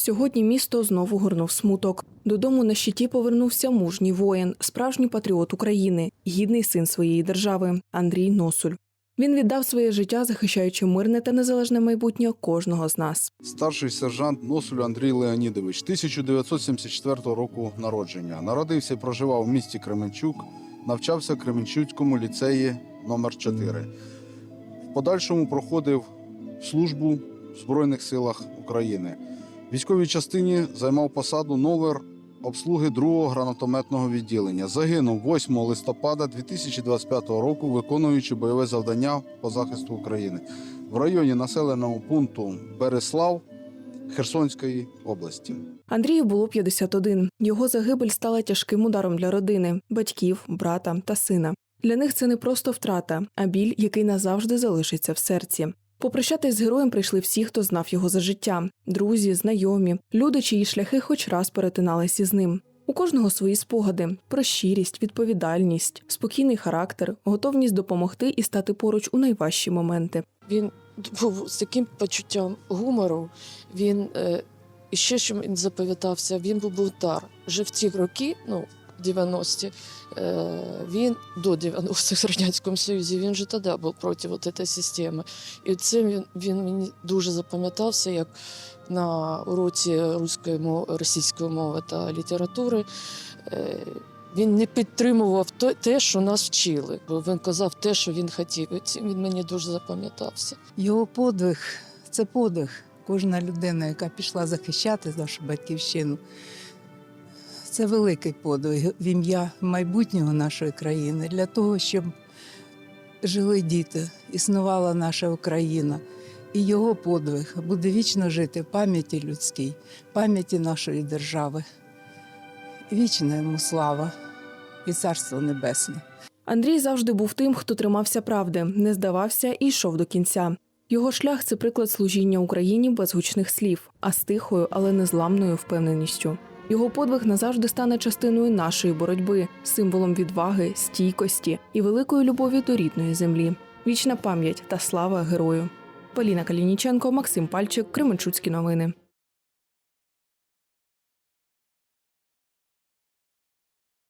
Сьогодні місто знову горнув смуток. Додому на щиті повернувся мужній воїн, справжній патріот України, гідний син своєї держави Андрій Носуль. Він віддав своє життя, захищаючи мирне та незалежне майбутнє кожного з нас. Старший сержант Носуль Андрій Леонідович, 1974 року народження. Народився і проживав в місті Кременчук, навчався в Кременчуцькому ліцеї номер 4 В подальшому проходив службу в Збройних силах України. Військовій частині займав посаду новер обслуги 2-го гранатометного відділення. Загинув 8 листопада 2025 року, виконуючи бойове завдання по захисту України в районі населеного пункту Береслав Херсонської області. Андрію було 51. Його загибель стала тяжким ударом для родини, батьків, брата та сина. Для них це не просто втрата, а біль, який назавжди залишиться в серці. Попрощатись з героєм прийшли всі, хто знав його за життя: друзі, знайомі, люди, чиї шляхи хоч раз перетиналися з ним. У кожного свої спогади про щирість, відповідальність, спокійний характер, готовність допомогти і стати поруч у найважчі моменти. Він був з таким почуттям гумору. Він е, ще що він запам'ятався, він був бунтар. Вже в ті роки, ну 90-ті, е, він до 90-х в Радянському Союзі, він же тоді був проти от цієї системи. І цим він, він мені дуже запам'ятався, як на уроці руської мови, російської мови та літератури. Е, він не підтримував те, що нас вчили, бо він казав те, що він хотів. І цим він мені дуже запам'ятався. Його подвиг це подвиг. Кожна людина, яка пішла захищати нашу батьківщину. Це великий подвиг в ім'я майбутнього нашої країни для того, щоб жили діти, існувала наша Україна. І його подвиг буде вічно жити в пам'яті людській, пам'яті нашої держави. Вічна йому слава і царство небесне. Андрій завжди був тим, хто тримався правди, не здавався і йшов до кінця. Його шлях це приклад служіння Україні без гучних слів, а з тихою, але незламною впевненістю. Його подвиг назавжди стане частиною нашої боротьби, символом відваги, стійкості і великої любові до рідної землі. Вічна пам'ять та слава герою. Поліна Калініченко, Максим Пальчик, Кременчуцькі новини.